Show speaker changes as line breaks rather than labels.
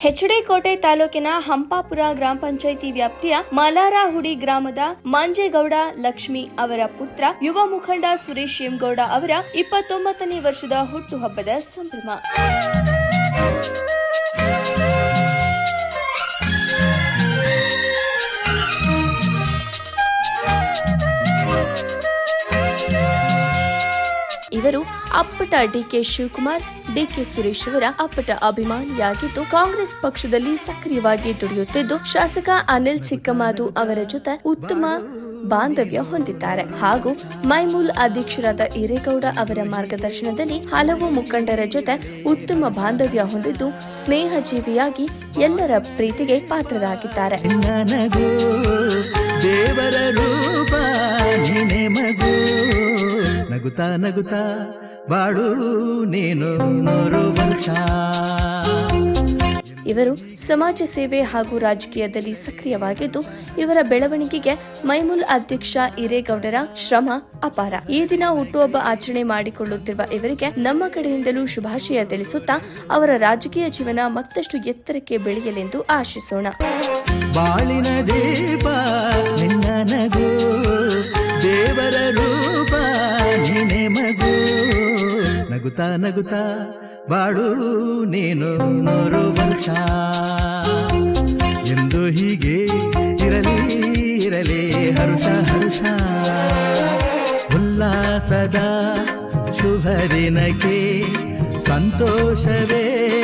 ಹೆಚ್ಡಿಕೋಟೆ ತಾಲೂಕಿನ ಹಂಪಾಪುರ ಗ್ರಾಮ ಪಂಚಾಯಿತಿ ವ್ಯಾಪ್ತಿಯ ಮಲಾರಾಹುಡಿ ಗ್ರಾಮದ ಮಂಜೇಗೌಡ ಲಕ್ಷ್ಮಿ ಅವರ ಪುತ್ರ ಯುವ ಮುಖಂಡ ಸುರೇಶ್ ಎಂಗೌಡ ಅವರ ಇಪ್ಪತ್ತೊಂಬತ್ತನೇ ವರ್ಷದ ಹುಟ್ಟುಹಬ್ಬದ ಸಂಭ್ರಮ. ಇವರು ಅಪ್ಪಟ ಡಿಕೆ ಶಿವಕುಮಾರ್, ಡಿಕೆ ಸುರೇಶ್ ಅವರ ಅಪ್ಪಟ ಅಭಿಮಾನಿಯಾಗಿದ್ದು, ಕಾಂಗ್ರೆಸ್ ಪಕ್ಷದಲ್ಲಿ ಸಕ್ರಿಯವಾಗಿ ದುಡಿಯುತ್ತಿದ್ದು, ಶಾಸಕ ಅನಿಲ್ ಚಿಕ್ಕಮಾದು ಅವರ ಜೊತೆ ಉತ್ತಮ ಬಾಂಧವ್ಯ ಹೊಂದಿದ್ದಾರೆ. ಹಾಗೂ ಮೈಮೂಲ್ ಅಧ್ಯಕ್ಷರಾದ ಹಿರೇಗೌಡ ಅವರ ಮಾರ್ಗದರ್ಶನದಲ್ಲಿ ಹಲವು ಮುಖಂಡರ ಜೊತೆ ಉತ್ತಮ ಬಾಂಧವ್ಯ ಹೊಂದಿದ್ದು ಸ್ನೇಹ ಜೀವಿಯಾಗಿ ಎಲ್ಲರ ಪ್ರೀತಿಗೆ ಪಾತ್ರರಾಗಿದ್ದಾರೆ.
ನಗುತ್ತಾ ನಗುತ್ತಾ ಬಾಳು ನೀನು ನೂರು ವರ್ಷ.
ಇವರು ಸಮಾಜ ಸೇವೆ ಹಾಗೂ ರಾಜಕೀಯದಲ್ಲಿ ಸಕ್ರಿಯವಾಗಿದ್ದು ಇವರ ಬೆಳವಣಿಗೆಗೆ ಮೈಮುಲ್ ಅಧ್ಯಕ್ಷ ಹಿರೇಗೌಡರ ಶ್ರಮ ಅಪಾರ. ಈ ದಿನ ಹುಟ್ಟುಹಬ್ಬ ಆಚರಣೆ ಮಾಡಿಕೊಳ್ಳುತ್ತಿರುವ ಇವರಿಗೆ ನಮ್ಮ ಕಡೆಯಿಂದಲೂ ಶುಭಾಶಯ ತಿಳಿಸುತ್ತಾ ಅವರ ರಾಜಕೀಯ ಜೀವನ ಮತ್ತಷ್ಟು ಎತ್ತರಕ್ಕೆ ಬೆಳೆಯಲೆಂದು ಆಶಿಸೋಣ.
ಬಾಳಿನ ದೀಪ ನೀನೆ ಮಗು. ನಗುತ್ತಾ ನಗುತ್ತಾ ಬಾಳು ನೀನು ನೂರು ವರ್ಷ ಎಂದು ಹೀಗೆ ಇರಲಿ ಇರಲಿ ಹರುಷ ಹರುಷ. ಉಲ್ಲಾಸದ ಶುಭ ಸಂತೋಷವೇ